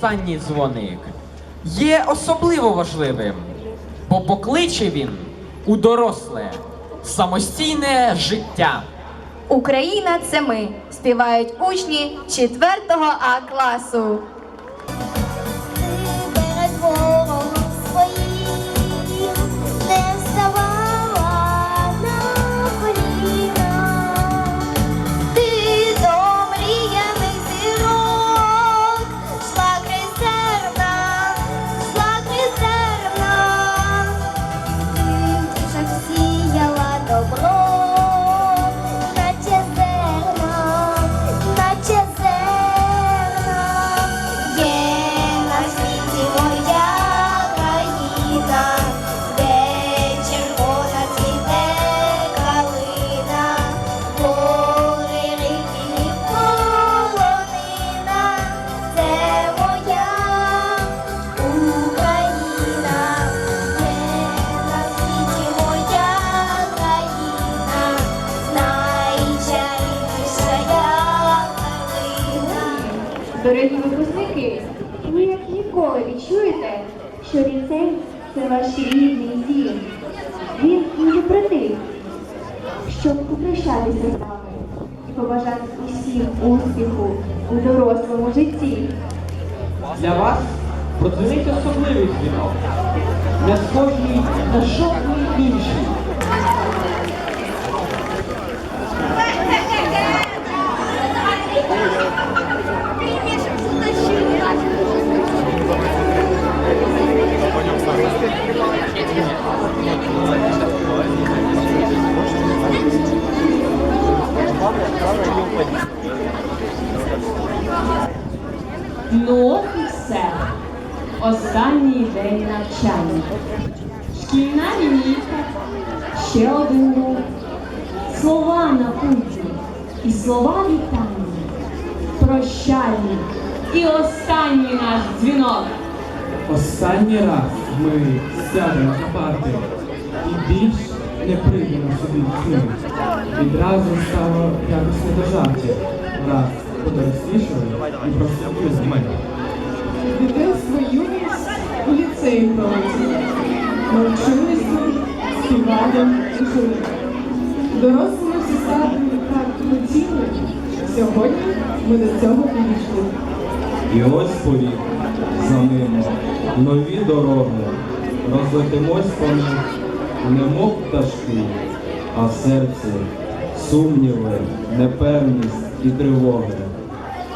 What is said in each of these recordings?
останній дзвоник є особливо важливим, бо покличе він у доросле самостійне життя. Україна це ми співають учні 4 А класу. Дорогі випускники, ви як ніколи відчуєте, що ліцей це ваш рідний дім. Він не прийти, щоб попрощатися з вами і побажати усім успіху у дорослому житті. Для вас продзвонить особливий дзвінок, не схожий на жодний інший. Слова вітання. Прощальний. І останній наш дзвінок. Останній раз ми сядемо за парти і більш не прийдемо собі ними. Відразу стало якось не до жартів. Раз подорослішали і просили з мене. Дитинство юність у ліцеї проводили. Навчились тут, співали і жили. Дорослими всі стали так. Сьогодні ми до цього підійшли. І ось повік за ними нові дороги, розлетимось по них, немов пташки, а в серці сумніви, непевність і тривоги,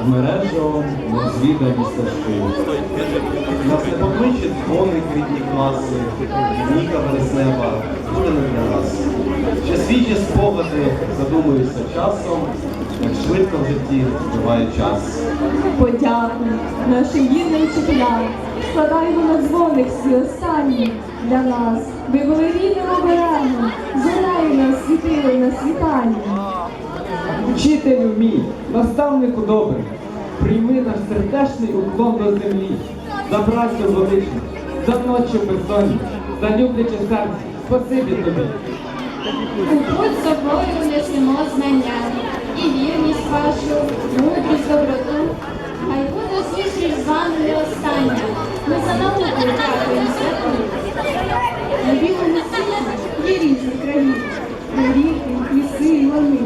мережом незвідані стежки. Нас не покличуть дзвоник рідні класи, Ніка Вереснева буде не для нас. Ще свіжі спогади задумуються часом, як швидко в житті буває час. Подяку нашим гідним вчителям. Складаємо на дзвоник всі останні для нас. Ви були рідним оберегом, нас світили на світанні. Учителю мій, наставнику добрий, прийми наш сердечний уклон до землі, за працю величну, за ночі безсонні, за любляче серце, спасибі тобі. Путь собою несемо знання і вірність вашу, мудрість, доброту. Хай буде зустріч з вами не остання. Ми за науку дякуємо святу. На білому світі є ріки, ліси і лани.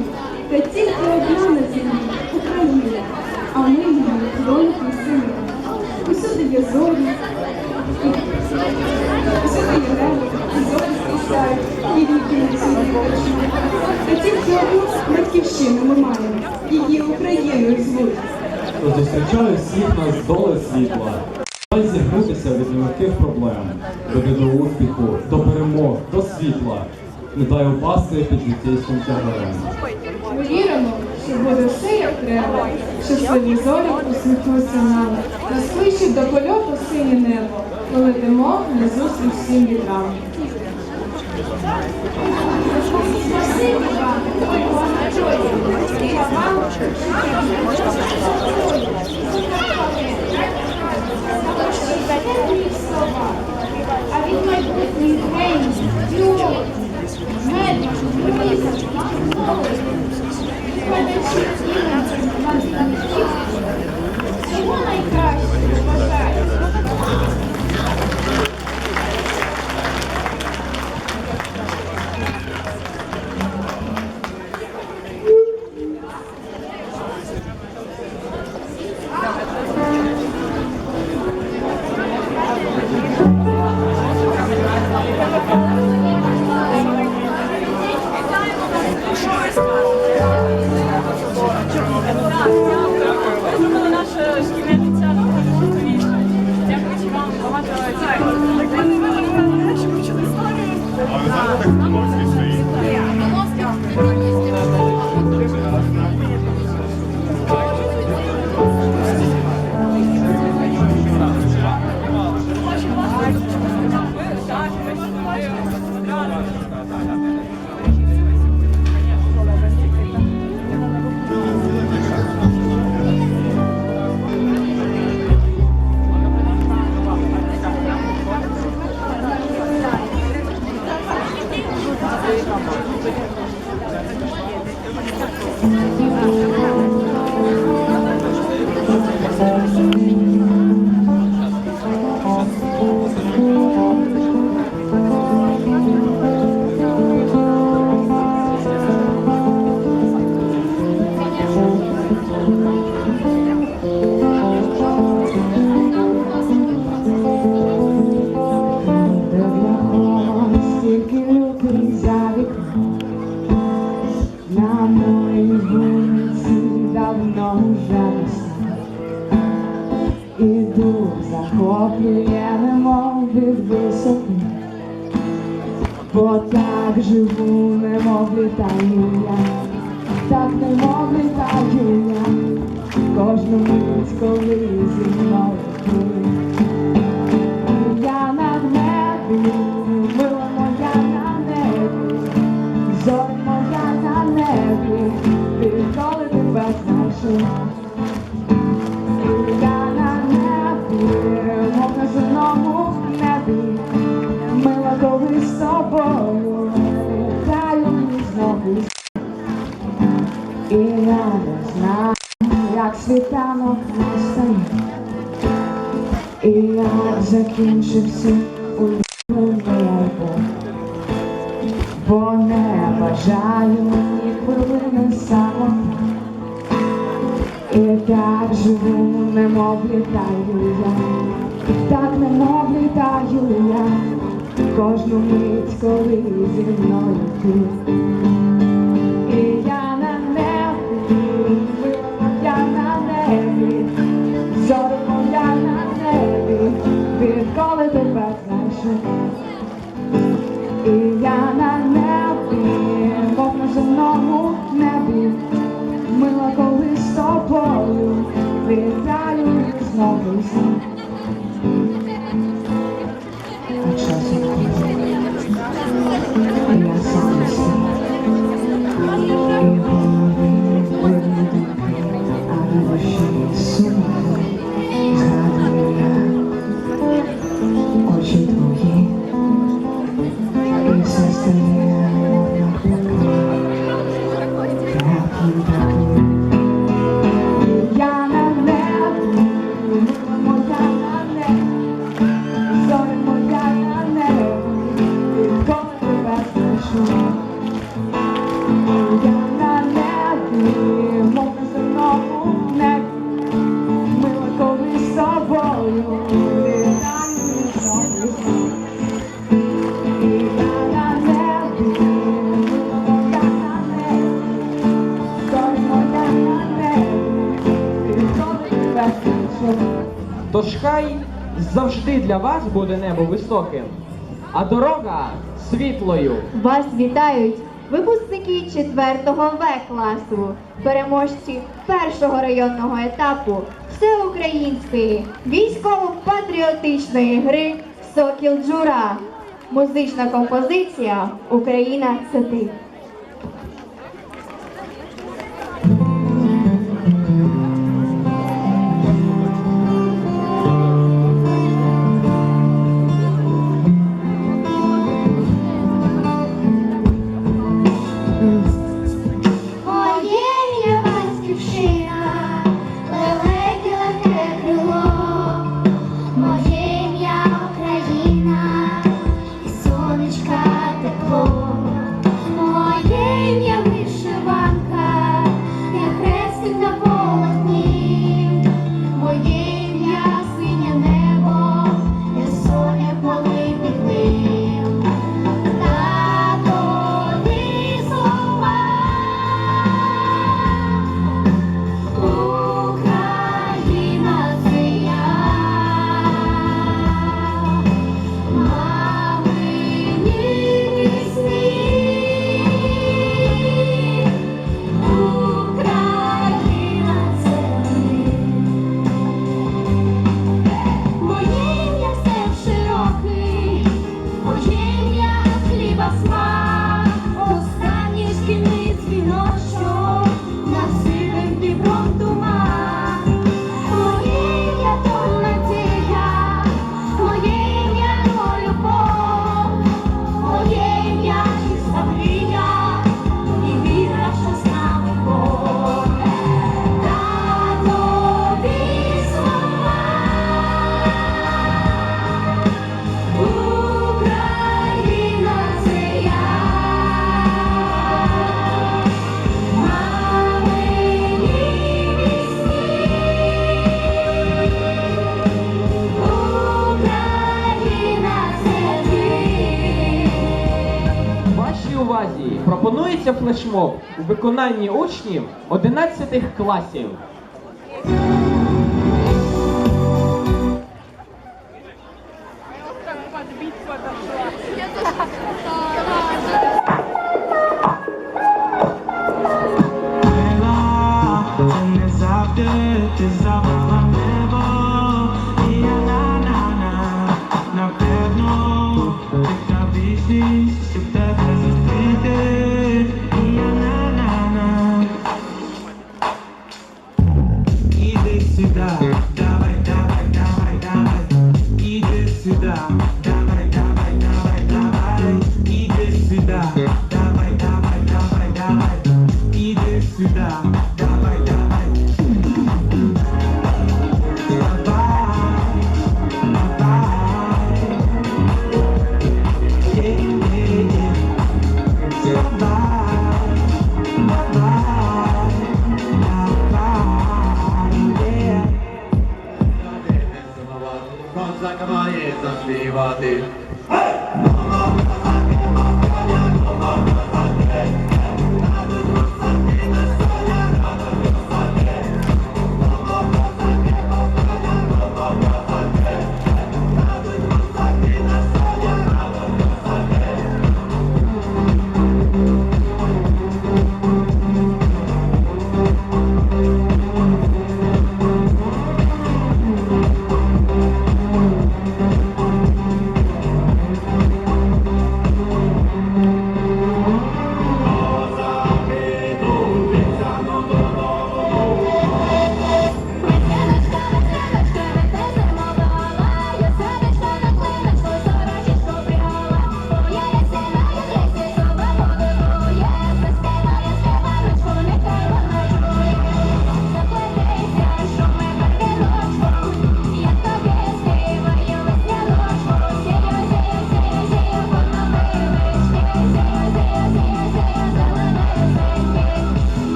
Та тільки одна на землі Україна, а ми її доньки і. Усюди є зорі, Усюди є небо, і зорі зростають, і ріки на цілі вершини. Та тільки одну батьківщину ми маємо, її Україною звуть. То зустрічаю всіх нас доле світла. Дай зігнутися від нелегких проблем, веди до успіху, до перемог, до світла. Не дай упасти під життєйським тягарем. Ми віримо, що буде все як треба. Щасливі зорі усміхнуться нам. Нас кличуть до польоту синє небо. коли димо на зустріч всім вітрам. Спасибі вам, закінчився у любому, бо не бажаю ні хвилини сама. І так живу, немов літаю я, так немов літаю я, кожну мить, коли зі мною ти. Thank you. Тож хай завжди для вас буде небо високим, а дорога світлою. Вас вітають випускники 4-го В класу, переможці першого районного етапу всеукраїнської військово-патріотичної гри Сокіл Джура. Музична композиція Україна це ти. Виконанні учнів 11 класів.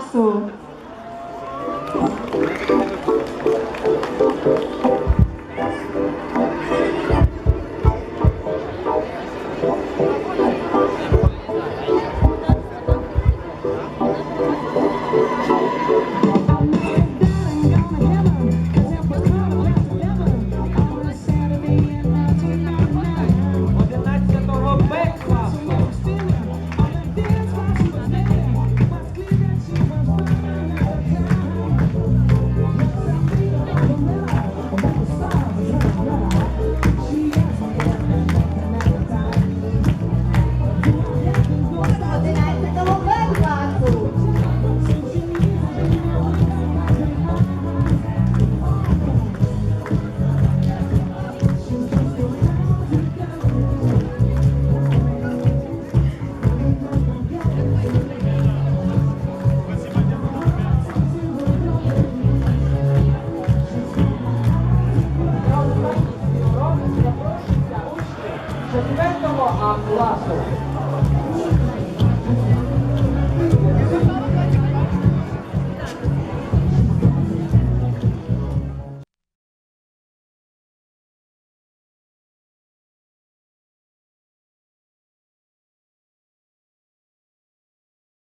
А